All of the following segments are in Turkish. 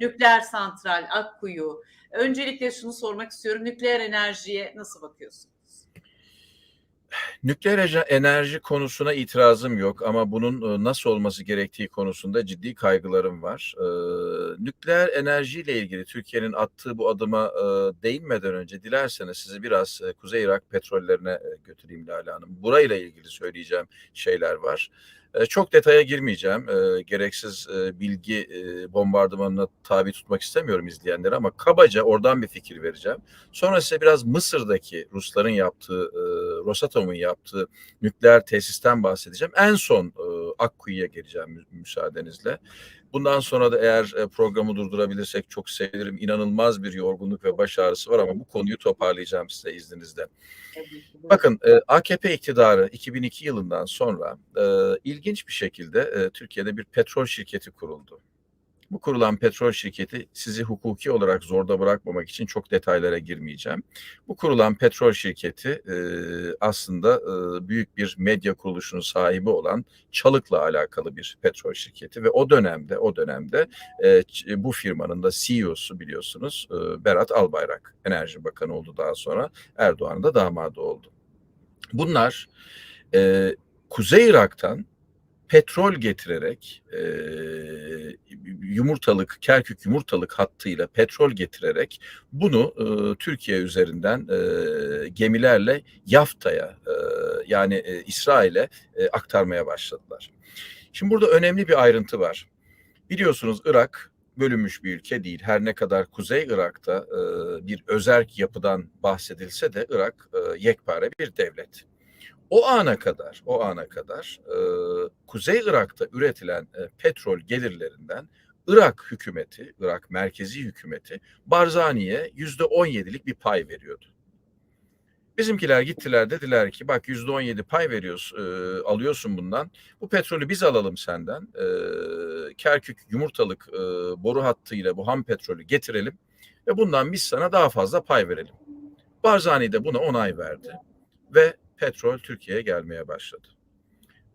nükleer santral, Akkuyu. Öncelikle şunu sormak istiyorum. Nükleer enerjiye nasıl bakıyorsunuz? Nükleer enerji konusuna itirazım yok ama bunun e, nasıl olması gerektiği konusunda ciddi kaygılarım var. Ee, nükleer enerjiyle ilgili Türkiye'nin attığı bu adıma e, değinmeden önce dilerseniz sizi biraz e, Kuzey Irak petrollerine e, götüreyim Lale Hanım. Burayla ilgili söyleyeceğim şeyler var. E, Çok detaya girmeyeceğim. E, gereksiz e, bilgi e, bombardımanına tabi tutmak istemiyorum izleyenleri ama kabaca oradan bir fikir vereceğim. Sonra size biraz Mısır'daki Rusların yaptığı, e, Rosatom'un yaptığı nükleer tesisten bahsedeceğim. En son Akkuyu'ya geleceğim mü- müsaadenizle. Bundan sonra da eğer e, programı durdurabilirsek çok sevinirim. İnanılmaz bir yorgunluk ve baş ağrısı var ama bu konuyu toparlayacağım size izninizle. Bakın e, AKP iktidarı 2002 yılından sonra e, ilginç bir şekilde Türkiye'de bir petrol şirketi kuruldu. Bu kurulan petrol şirketi sizi hukuki olarak zorda bırakmamak için çok detaylara girmeyeceğim. Bu kurulan petrol şirketi e, aslında e, büyük bir medya kuruluşunun sahibi olan Çalık'la alakalı bir petrol şirketi ve o dönemde o dönemde e, bu firmanın da CEO'su biliyorsunuz Berat Albayrak Enerji Bakanı oldu daha sonra Erdoğan'ın da damadı oldu. Bunlar Kuzey Irak'tan petrol getirerek yumurtalık, Kerkük yumurtalık hattıyla petrol getirerek bunu e, Türkiye üzerinden e, gemilerle Yafta'ya e, yani e, İsrail'e e, aktarmaya başladılar. Şimdi burada önemli bir ayrıntı var. Biliyorsunuz Irak bölünmüş bir ülke değil. Her ne kadar Kuzey Irak'ta e, bir özerk yapıdan bahsedilse de Irak e, yekpare bir devlet. O ana kadar, o ana kadar e, Kuzey Irak'ta üretilen e, petrol gelirlerinden Irak hükümeti, Irak merkezi hükümeti Barzani'ye yüzde on yedilik bir pay veriyordu. Bizimkiler gittiler dediler ki bak yüzde on yedi pay veriyorsun, e, alıyorsun bundan. Bu petrolü biz alalım senden. E, Kerkük yumurtalık e, boru hattıyla bu ham petrolü getirelim ve bundan biz sana daha fazla pay verelim. Barzani de buna onay verdi ve petrol Türkiye'ye gelmeye başladı.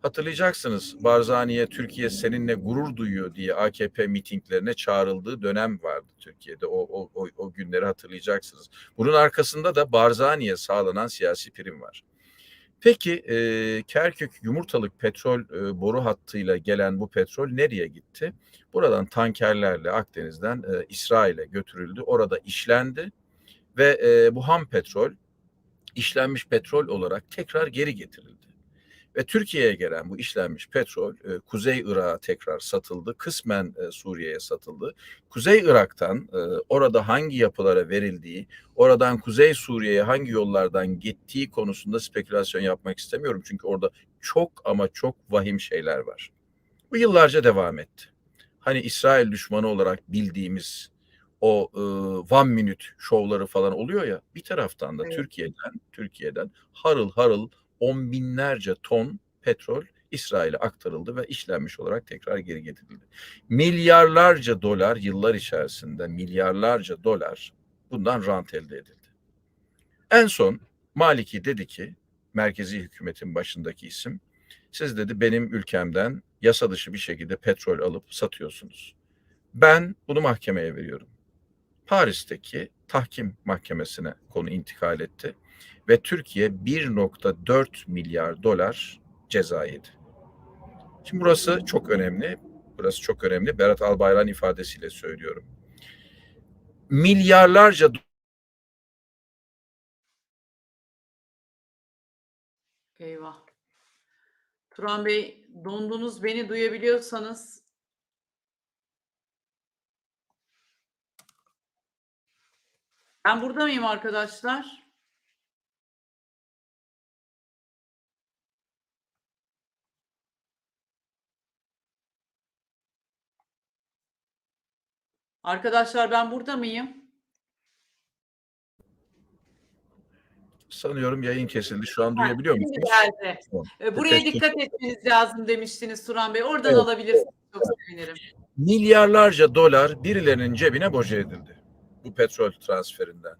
Hatırlayacaksınız Barzani'ye Türkiye seninle gurur duyuyor diye AKP mitinglerine çağrıldığı dönem vardı Türkiye'de. O, o, o, o günleri hatırlayacaksınız. Bunun arkasında da Barzani'ye sağlanan siyasi prim var. Peki e, Kerkük yumurtalık petrol e, boru hattıyla gelen bu petrol nereye gitti? Buradan tankerlerle Akdeniz'den e, İsrail'e götürüldü. Orada işlendi ve e, bu ham petrol işlenmiş petrol olarak tekrar geri getirildi. Ve Türkiye'ye gelen bu işlenmiş petrol e, Kuzey Irak'a tekrar satıldı. Kısmen e, Suriye'ye satıldı. Kuzey Irak'tan e, orada hangi yapılara verildiği, oradan Kuzey Suriye'ye hangi yollardan gittiği konusunda spekülasyon yapmak istemiyorum. Çünkü orada çok ama çok vahim şeyler var. Bu yıllarca devam etti. Hani İsrail düşmanı olarak bildiğimiz o e, one minute şovları falan oluyor ya bir taraftan da Evet. Türkiye'den Türkiye'den harıl harıl on binlerce ton petrol İsrail'e aktarıldı ve işlenmiş olarak tekrar geri getirildi. Milyarlarca dolar yıllar içerisinde milyarlarca dolar bundan rant elde edildi. En son Maliki dedi ki merkezi hükümetin başındaki isim siz dedi benim ülkemden yasa dışı bir şekilde petrol alıp satıyorsunuz. Ben bunu mahkemeye veriyorum. Paris'teki tahkim mahkemesine konu intikal etti ve Türkiye 1.4 milyar dolar ceza yedi. Şimdi burası çok önemli. Burası çok önemli. Berat Albayrak'ın ifadesiyle söylüyorum. Milyarlarca Eyvah. Turan Bey dondunuz beni duyabiliyorsanız. Ben burada mıyım arkadaşlar? Arkadaşlar ben burada mıyım? sanıyorum yayın kesildi. Şu an Ha, duyabiliyor musunuz? geldi. Tamam. E, Buraya Peki. dikkat etmeniz lazım demiştiniz Turan Bey. Oradan Evet. alabilirsiniz. Çok sevinirim. milyarlarca dolar birilerinin cebine boca edildi bu petrol transferinden.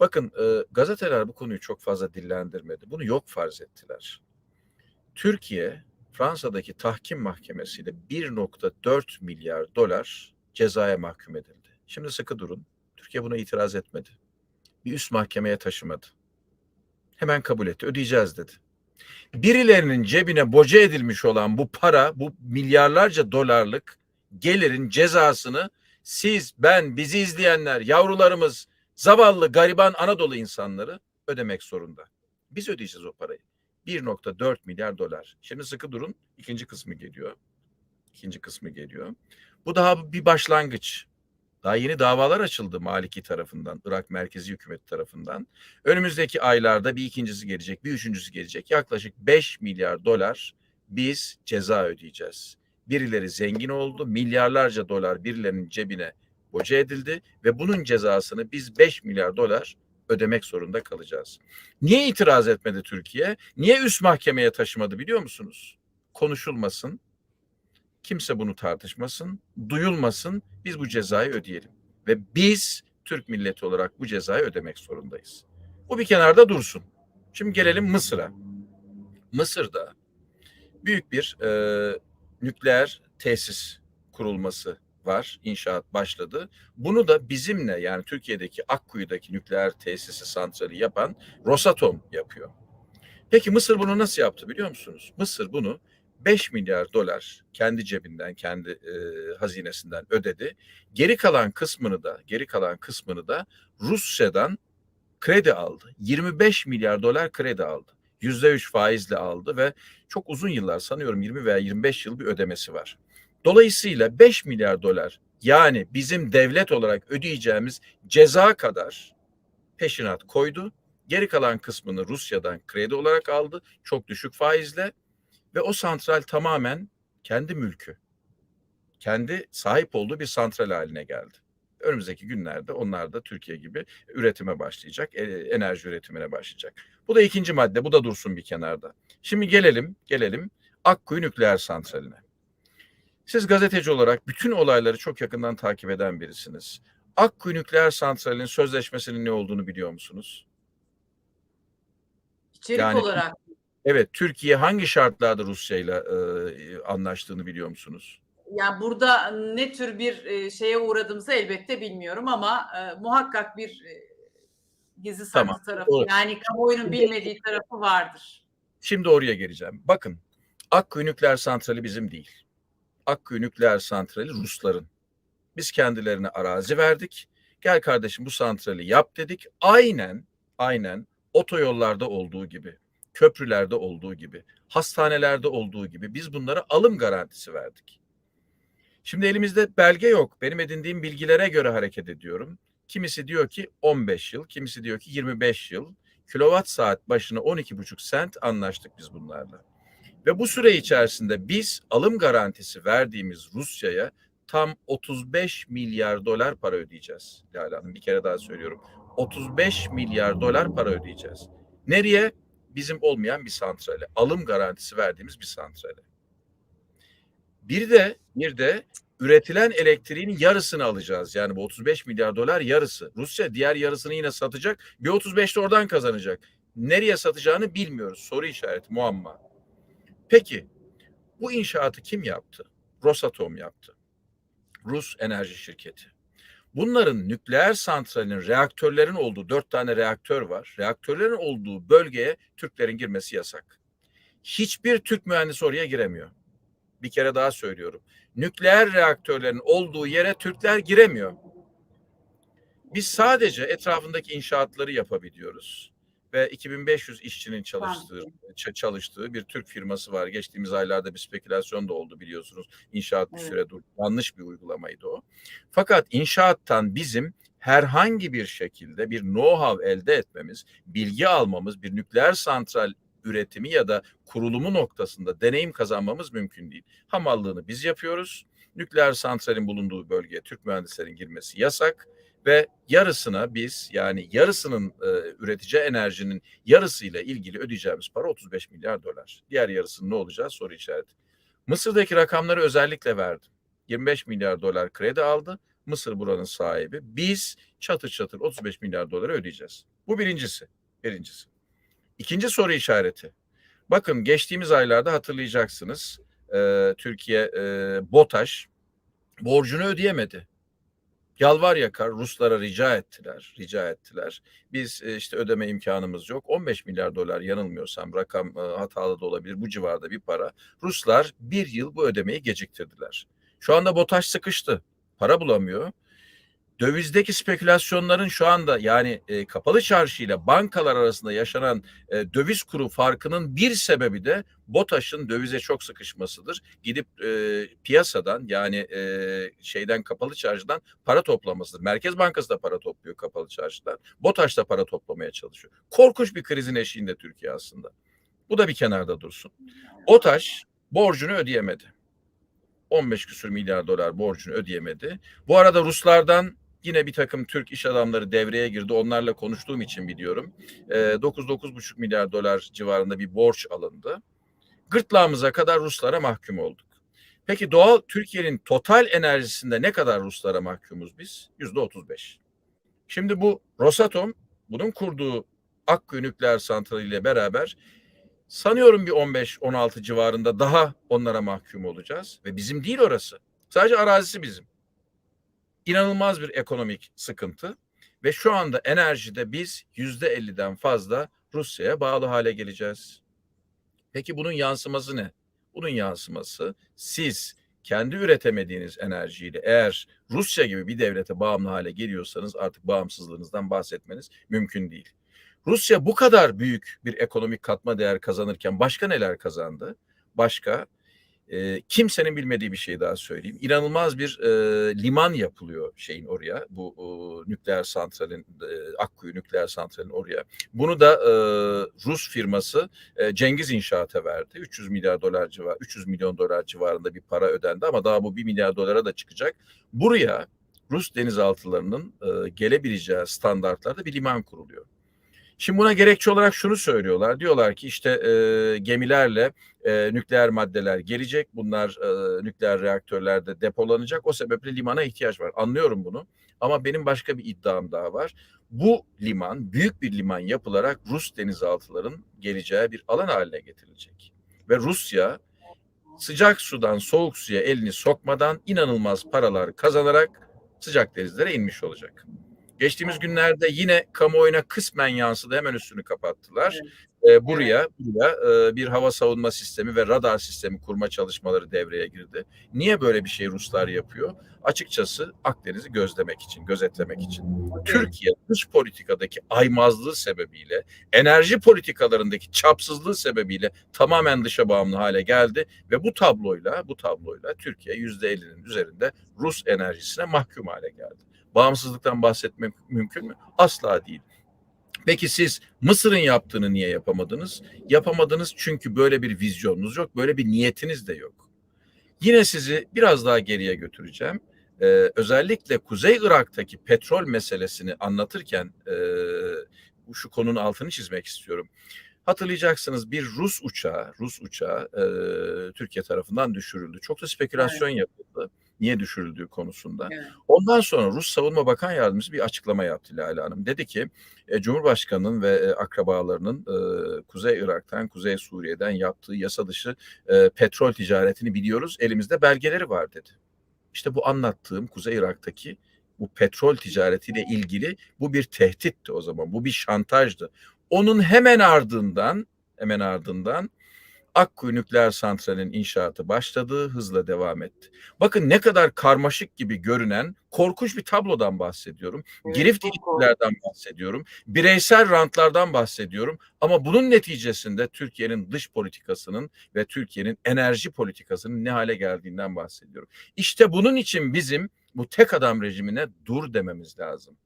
Bakın e, gazeteler bu konuyu çok fazla dillendirmedi. Bunu yok farz ettiler. Türkiye Fransa'daki tahkim mahkemesiyle 1.4 milyar dolar cezaya mahkum edildi. Şimdi sıkı durun. Türkiye buna itiraz etmedi. Bir üst mahkemeye taşımadı. Hemen kabul etti. Ödeyeceğiz dedi. Birilerinin cebine boca edilmiş olan bu para, bu milyarlarca dolarlık gelirin cezasını siz, ben, bizi izleyenler, yavrularımız, zavallı, gariban Anadolu insanları ödemek zorunda. Biz ödeyeceğiz o parayı. 1.4 milyar dolar. Şimdi sıkı durun. İkinci kısmı geliyor. İkinci kısmı geliyor. Bu daha bir başlangıç. Daha yeni davalar açıldı Maliki tarafından, Irak Merkezi Hükümeti tarafından. Önümüzdeki aylarda bir ikincisi gelecek, bir üçüncüsü gelecek. Yaklaşık 5 milyar dolar biz ceza ödeyeceğiz. Birileri zengin oldu, milyarlarca dolar birilerinin cebine boca edildi ve bunun cezasını biz 5 milyar dolar ödemek zorunda kalacağız. Niye itiraz etmedi Türkiye? Niye üst mahkemeye taşımadı biliyor musunuz? Konuşulmasın, kimse bunu tartışmasın, duyulmasın, biz bu cezayı ödeyelim. Ve biz Türk milleti olarak bu cezayı ödemek zorundayız. Bu bir kenarda dursun. Şimdi gelelim Mısır'a. Mısır'da büyük bir e, nükleer tesis kurulması var. İnşaat başladı. Bunu da bizimle yani Türkiye'deki Akkuyu'daki nükleer tesisi santrali yapan Rosatom yapıyor. Peki Mısır bunu nasıl yaptı biliyor musunuz? Mısır bunu 5 milyar dolar kendi cebinden, kendi e, hazinesinden ödedi. Geri kalan kısmını da, geri kalan kısmını da Rusya'dan kredi aldı. 25 milyar dolar kredi aldı. %3 faizle aldı ve çok uzun yıllar sanıyorum 20 veya 25 yıl bir ödemesi var. Dolayısıyla 5 milyar dolar yani bizim devlet olarak ödeyeceğimiz ceza kadar peşinat koydu. Geri kalan kısmını Rusya'dan kredi olarak aldı. Çok düşük faizle ve o santral tamamen kendi mülkü. Kendi sahip olduğu bir santral haline geldi. Önümüzdeki günlerde onlar da Türkiye gibi üretime başlayacak, e, enerji üretimine başlayacak. Bu da ikinci madde, bu da dursun bir kenarda. Şimdi gelelim, gelelim Akkuyu Nükleer Santrali'ne. Siz gazeteci olarak bütün olayları çok yakından takip eden birisiniz. Akkuyu Nükleer Santrali'nin sözleşmesinin ne olduğunu biliyor musunuz? İçerik Yani- olarak Evet, Türkiye hangi şartlarda Rusya ile anlaştığını biliyor musunuz? Yani burada ne tür bir e, şeye uğradığımızı elbette bilmiyorum ama e, muhakkak bir e, gizli saklı Tamam, tarafı doğru. yani kamuoyunun bilmediği tarafı vardır. Şimdi oraya geleceğim. Bakın, Akkuyu Nükleer Santrali bizim değil. Akkuyu Nükleer Santrali Rusların. Biz kendilerine arazi verdik. Gel kardeşim bu santrali yap dedik. Aynen, aynen otoyollarda olduğu gibi, köprülerde olduğu gibi, hastanelerde olduğu gibi biz bunlara alım garantisi verdik. Şimdi elimizde belge yok. Benim edindiğim bilgilere göre hareket ediyorum. Kimisi diyor ki 15 yıl, kimisi diyor ki 25 yıl. Kilowatt saat başına 12,5 sent anlaştık biz bunlarla. Ve bu süre içerisinde biz alım garantisi verdiğimiz Rusya'ya tam 35 milyar dolar para ödeyeceğiz. Lale Hanım bir kere daha söylüyorum. 35 milyar dolar para ödeyeceğiz. Nereye? Bizim olmayan bir santrale. Alım garantisi verdiğimiz bir santrale. Bir de bir de üretilen elektriğin yarısını alacağız. Yani bu 35 milyar dolar yarısı. Rusya diğer yarısını yine satacak. Bir 35 de oradan kazanacak. Nereye satacağını bilmiyoruz. Soru işareti muamma. Peki bu inşaatı kim yaptı? Rosatom yaptı. Rus enerji şirketi. Bunların nükleer santralinin reaktörlerin olduğu dört tane reaktör var. Reaktörlerin olduğu bölgeye Türklerin girmesi yasak. Hiçbir Türk mühendisi oraya giremiyor. Bir kere daha söylüyorum. Nükleer reaktörlerin olduğu yere Türkler giremiyor. Biz sadece etrafındaki inşaatları yapabiliyoruz. Ve 2500 işçinin çalıştığı çalıştığı bir Türk firması var. Geçtiğimiz aylarda bir spekülasyon da oldu biliyorsunuz. İnşaat bir Evet. süre durdu. Yanlış bir uygulamaydı o. Fakat inşaattan bizim herhangi bir şekilde bir know-how elde etmemiz, bilgi almamız, bir nükleer santral üretimi ya da kurulumu noktasında deneyim kazanmamız mümkün değil. Hamallığını biz yapıyoruz. Nükleer santralin bulunduğu bölgeye Türk mühendislerin girmesi yasak ve yarısına biz yani yarısının e, üreteceği enerjinin yarısıyla ilgili ödeyeceğimiz para 35 milyar dolar. Diğer yarısının ne olacağı soru işareti. Mısır'daki rakamları özellikle verdim. 25 milyar dolar kredi aldı. Mısır buranın sahibi. Biz çatır çatır 35 milyar doları ödeyeceğiz. Bu birincisi. Birincisi. İkinci soru işareti. Bakın geçtiğimiz aylarda hatırlayacaksınız. e, Türkiye e, BOTAŞ borcunu ödeyemedi. Yalvar yakar Ruslara rica ettiler, rica ettiler. Biz e, işte ödeme imkanımız yok. 15 milyar dolar yanılmıyorsam rakam e, hatalı da olabilir bu civarda bir para. Ruslar bir yıl bu ödemeyi geciktirdiler. Şu anda BOTAŞ sıkıştı. Para bulamıyor. Dövizdeki spekülasyonların şu anda yani e, kapalı çarşı ile bankalar arasında yaşanan e, döviz kuru farkının bir sebebi de BOTAŞ'ın dövize çok sıkışmasıdır. Gidip e, piyasadan yani e, şeyden kapalı çarşıdan para toplamasıdır. Merkez Bankası da para topluyor kapalı çarşıdan. BOTAŞ da para toplamaya çalışıyor. Korkunç bir krizin eşiğinde Türkiye aslında. Bu da bir kenarda dursun. BOTAŞ borcunu ödeyemedi. 15 küsür milyar dolar borcunu ödeyemedi. Bu arada Ruslardan yine bir takım Türk iş adamları devreye girdi. Onlarla konuştuğum için biliyorum. E, 9-9,5 milyar dolar civarında bir borç alındı. Gırtlağımıza kadar Ruslara mahkum olduk. Peki doğal Türkiye'nin total enerjisinde ne kadar Ruslara mahkumuz biz? Yüzde 35. Şimdi bu Rosatom bunun kurduğu Akkuyu nükleer santrali ile beraber sanıyorum bir 15-16 civarında daha onlara mahkum olacağız. Ve bizim değil orası. Sadece arazisi bizim. İnanılmaz bir ekonomik sıkıntı. Ve şu anda enerjide biz yüzde 50'den fazla Rusya'ya bağlı hale geleceğiz. Peki bunun yansıması ne? Bunun yansıması siz kendi üretemediğiniz enerjiyle eğer Rusya gibi bir devlete bağımlı hale geliyorsanız artık bağımsızlığınızdan bahsetmeniz mümkün değil. Rusya bu kadar büyük bir ekonomik katma değer kazanırken başka neler kazandı? Başka e, kimsenin bilmediği bir şey daha söyleyeyim. İnanılmaz bir e, liman yapılıyor şeyin oraya. Bu e, nükleer santralin e, Akkuyu nükleer santralin oraya. Bunu da e, Rus firması e, Cengiz İnşaat'a verdi. 300 milyar dolar civar 300 milyon dolar civarında bir para ödendi ama daha bu 1 milyar dolara da çıkacak. Buraya Rus denizaltılarının e, gelebileceği standartlarda bir liman kuruluyor. Şimdi buna gerekçe olarak şunu söylüyorlar. Diyorlar ki işte e, gemilerle e, nükleer maddeler gelecek. Bunlar e, nükleer reaktörlerde depolanacak. O sebeple limana ihtiyaç var. Anlıyorum bunu. Ama benim başka bir iddiam daha var. Bu liman büyük bir liman yapılarak Rus denizaltıların geleceği bir alan haline getirilecek. Ve Rusya sıcak sudan soğuk suya elini sokmadan inanılmaz paralar kazanarak sıcak denizlere inmiş olacak. Geçtiğimiz günlerde yine kamuoyuna kısmen yansıdı. Hemen üstünü kapattılar. Evet. Ee, buraya, buraya e, bir hava savunma sistemi ve radar sistemi kurma çalışmaları devreye girdi. Niye böyle bir şey Ruslar yapıyor? Açıkçası Akdeniz'i gözlemek için, gözetlemek için. Evet. Türkiye dış politikadaki aymazlığı sebebiyle, enerji politikalarındaki çapsızlığı sebebiyle tamamen dışa bağımlı hale geldi ve bu tabloyla, bu tabloyla Türkiye yüzde 50'nin üzerinde Rus enerjisine mahkum hale geldi. Bağımsızlıktan bahsetmek mümkün mü? Asla değil. Peki siz Mısır'ın yaptığını niye yapamadınız? Yapamadınız çünkü böyle bir vizyonunuz yok, böyle bir niyetiniz de yok. Yine sizi biraz daha geriye götüreceğim. Ee, özellikle Kuzey Irak'taki petrol meselesini anlatırken e, şu konunun altını çizmek istiyorum. Hatırlayacaksınız bir Rus uçağı, Rus uçağı e, Türkiye tarafından düşürüldü. Çok da spekülasyon evet. yapıldı niye düşürüldüğü konusunda. Evet. Ondan sonra Rus Savunma Bakan Yardımcısı bir açıklama yaptı Lale Hanım. Dedi ki e, Cumhurbaşkanı'nın ve e, akrabalarının e, Kuzey Irak'tan, Kuzey Suriye'den yaptığı yasa dışı e, petrol ticaretini biliyoruz. Elimizde belgeleri var dedi. İşte bu anlattığım Kuzey Irak'taki bu petrol ticaretiyle ilgili bu bir tehditti o zaman. Bu bir şantajdı. Onun hemen ardından hemen ardından Akkuyu nükleer santralinin inşaatı başladığı hızla devam etti. Bakın ne kadar karmaşık gibi görünen korkunç bir tablodan bahsediyorum. Evet, Girift ilişkilerden bahsediyorum. Bireysel rantlardan bahsediyorum. Ama bunun neticesinde Türkiye'nin dış politikasının ve Türkiye'nin enerji politikasının ne hale geldiğinden bahsediyorum. İşte bunun için bizim bu tek adam rejimine dur dememiz lazım.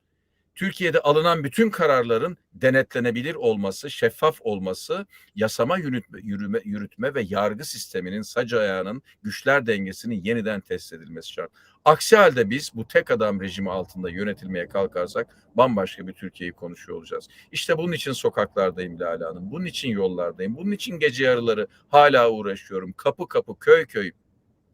Türkiye'de alınan bütün kararların denetlenebilir olması, şeffaf olması, yasama yürütme, yürüme, yürütme ve yargı sisteminin sac ayağının güçler dengesinin yeniden test edilmesi şart. Aksi halde biz bu tek adam rejimi altında yönetilmeye kalkarsak bambaşka bir Türkiye'yi konuşuyor olacağız. İşte bunun için sokaklardayım Lale Hanım, bunun için yollardayım, bunun için gece yarıları hala uğraşıyorum. Kapı kapı, köy köy,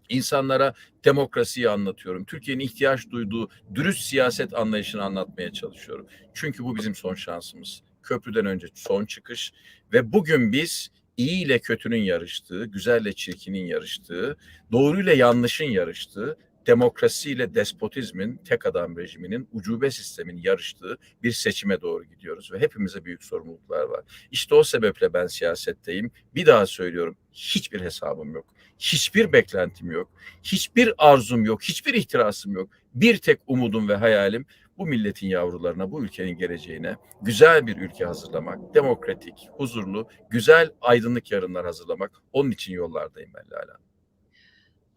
İnsanlara demokrasiyi anlatıyorum. Türkiye'nin ihtiyaç duyduğu dürüst siyaset anlayışını anlatmaya çalışıyorum. Çünkü bu bizim son şansımız. Köprüden önce son çıkış ve bugün biz iyi ile kötünün yarıştığı, güzelle çirkinin yarıştığı, doğruyla yanlışın yarıştığı demokrasiyle despotizmin, tek adam rejiminin, ucube sistemin yarıştığı bir seçime doğru gidiyoruz ve hepimize büyük sorumluluklar var. İşte o sebeple ben siyasetteyim. Bir daha söylüyorum, hiçbir hesabım yok. Hiçbir beklentim yok. Hiçbir arzum yok. Hiçbir ihtirasım yok. Bir tek umudum ve hayalim bu milletin yavrularına, bu ülkenin geleceğine güzel bir ülke hazırlamak, demokratik, huzurlu, güzel, aydınlık yarınlar hazırlamak. Onun için yollardayım ben Lala.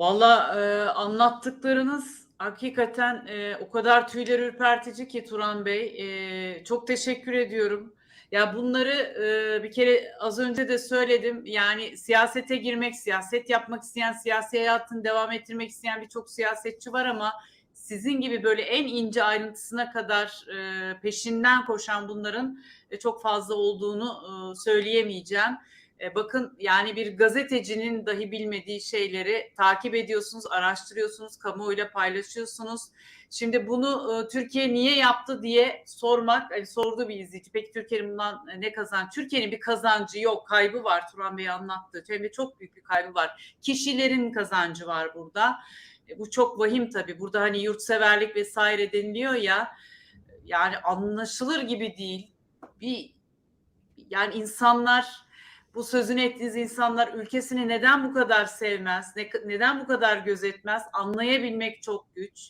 Valla e, anlattıklarınız hakikaten e, o kadar tüyler ürpertici ki Turan Bey. E, çok teşekkür ediyorum. Ya bunları e, bir kere az önce de söyledim. Yani siyasete girmek, siyaset yapmak isteyen, siyasi hayatını devam ettirmek isteyen birçok siyasetçi var ama sizin gibi böyle en ince ayrıntısına kadar e, peşinden koşan bunların e, çok fazla olduğunu e, söyleyemeyeceğim. E, bakın yani bir gazetecinin dahi bilmediği şeyleri takip ediyorsunuz, araştırıyorsunuz, kamuoyuyla paylaşıyorsunuz. Şimdi bunu e, Türkiye niye yaptı diye sormak, hani sordu bir izleyici. Peki Türkiye'nin bundan ne kazan? Türkiye'nin bir kazancı yok, kaybı var. Turan Bey anlattı. Hem çok büyük bir kaybı var. Kişilerin kazancı var burada. E, bu çok vahim tabii. Burada hani yurtseverlik vesaire deniliyor ya. Yani anlaşılır gibi değil. Bir yani insanlar bu sözünü ettiğiniz insanlar ülkesini neden bu kadar sevmez, ne, neden bu kadar gözetmez anlayabilmek çok güç.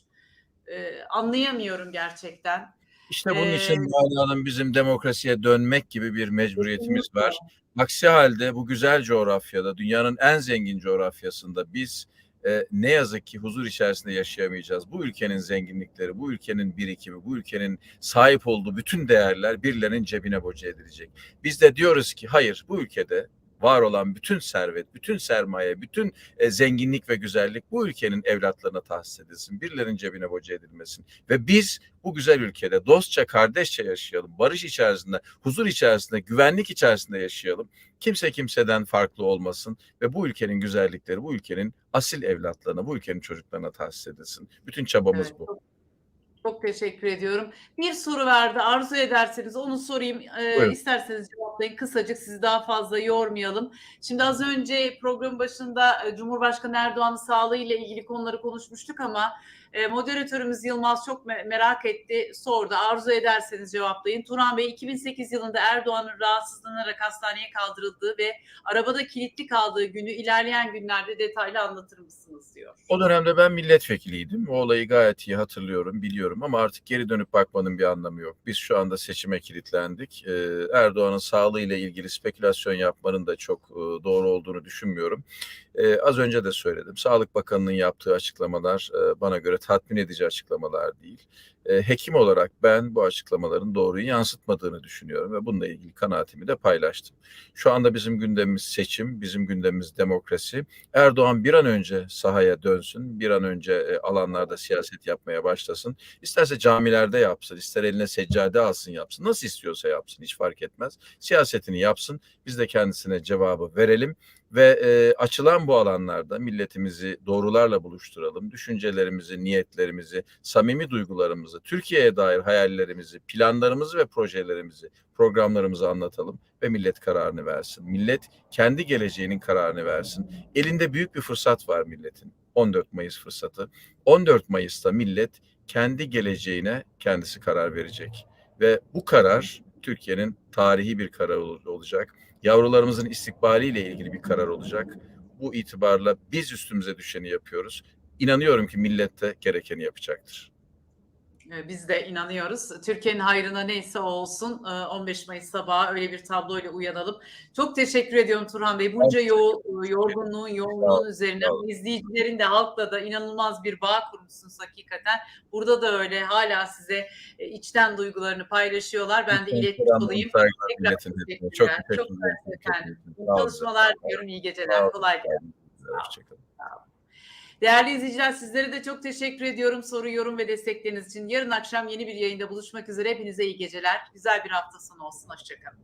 Ee, anlayamıyorum gerçekten. İşte bunun Ee, için Hanım bizim demokrasiye dönmek gibi bir mecburiyetimiz var. Aksi halde bu güzel coğrafyada, dünyanın en zengin coğrafyasında biz e, ne yazık ki huzur içerisinde yaşayamayacağız. Bu ülkenin zenginlikleri, bu ülkenin birikimi, bu ülkenin sahip olduğu bütün değerler birilerinin cebine boca edilecek. Biz de diyoruz ki hayır bu ülkede var olan bütün servet, bütün sermaye, bütün e, zenginlik ve güzellik bu ülkenin evlatlarına tahsis edilsin. Birilerinin cebine boca edilmesin. Ve biz bu güzel ülkede dostça, kardeşçe yaşayalım. Barış içerisinde, huzur içerisinde, güvenlik içerisinde yaşayalım. Kimse kimseden farklı olmasın ve bu ülkenin güzellikleri, bu ülkenin asil evlatlarına, bu ülkenin çocuklarına tahsis edilsin. Bütün çabamız Evet, bu. Çok, teşekkür ediyorum. Bir soru verdi. Arzu ederseniz onu sorayım. Ee, isterseniz cevaplayın. Kısacık sizi daha fazla yormayalım. Şimdi az önce programın başında e, Cumhurbaşkanı Erdoğan'ın sağlığı ile ilgili konuları konuşmuştuk ama e, moderatörümüz Yılmaz çok me- merak etti. Sordu. Arzu ederseniz cevaplayın. Turan Bey 2008 yılında Erdoğan'ın rahatsızlanarak hastaneye kaldırıldığı ve arabada kilitli kaldığı günü ilerleyen günlerde detaylı anlatır mısınız diyor. O dönemde ben milletvekiliydim. O olayı gayet iyi hatırlıyorum, biliyorum ama artık geri dönüp bakmanın bir anlamı yok. Biz şu anda seçime kilitlendik. Ee, Erdoğan'ın sağlığıyla ilgili spekülasyon yapmanın da çok e, doğru olduğunu düşünmüyorum. Ee, az önce de söyledim. Sağlık Bakanı'nın yaptığı açıklamalar e, bana göre tatmin edici açıklamalar değil. E, hekim olarak ben bu açıklamaların doğruyu yansıtmadığını düşünüyorum ve bununla ilgili kanaatimi de paylaştım. Şu anda bizim gündemimiz seçim, bizim gündemimiz demokrasi. Erdoğan bir an önce sahaya dönsün, bir an önce e, alanlarda siyaset yapmaya başlasın. İsterse camilerde yapsın, ister eline seccade alsın yapsın. Nasıl istiyorsa yapsın, hiç fark etmez. Siyasetini yapsın, biz de kendisine cevabı verelim ve e, açılan bu alanlarda milletimizi doğrularla buluşturalım. Düşüncelerimizi, niyetlerimizi, samimi duygularımızı, Türkiye'ye dair hayallerimizi, planlarımızı ve projelerimizi, programlarımızı anlatalım ve millet kararını versin. Millet kendi geleceğinin kararını versin. Elinde büyük bir fırsat var milletin. 14 Mayıs fırsatı. 14 Mayıs'ta millet kendi geleceğine kendisi karar verecek. Ve bu karar Türkiye'nin tarihi bir karar ol- olacak. Yavrularımızın istikbaliyle ilgili bir karar olacak. Bu itibarla biz üstümüze düşeni yapıyoruz. İnanıyorum ki millet de gerekeni yapacaktır. Ee, Biz de inanıyoruz. Türkiye'nin hayrına neyse o olsun. Ee, 15 Mayıs sabahı öyle bir tabloyla uyanalım. Çok teşekkür ediyorum Turhan Bey. Bunca yo yorgunluğun, yoğunluğun üzerine izleyicilerin de halkla da inanılmaz bir bağ kurmuşsunuz hakikaten. Burada da öyle hala size e, içten duygularını paylaşıyorlar. Ben de iletmiş olayım. Tekrar teşekkürler. Çok teşekkür Çok ederim. mersi Çok efendim. teşekkür ederim. İyi çalışmalar diliyorum. İyi geceler. Kolay gelsin. Hoşçakalın. Değerli izleyiciler sizlere de çok teşekkür ediyorum soru, yorum ve destekleriniz için. Yarın akşam yeni bir yayında buluşmak üzere. Hepinize iyi geceler. Güzel bir hafta sonu olsun. Hoşçakalın.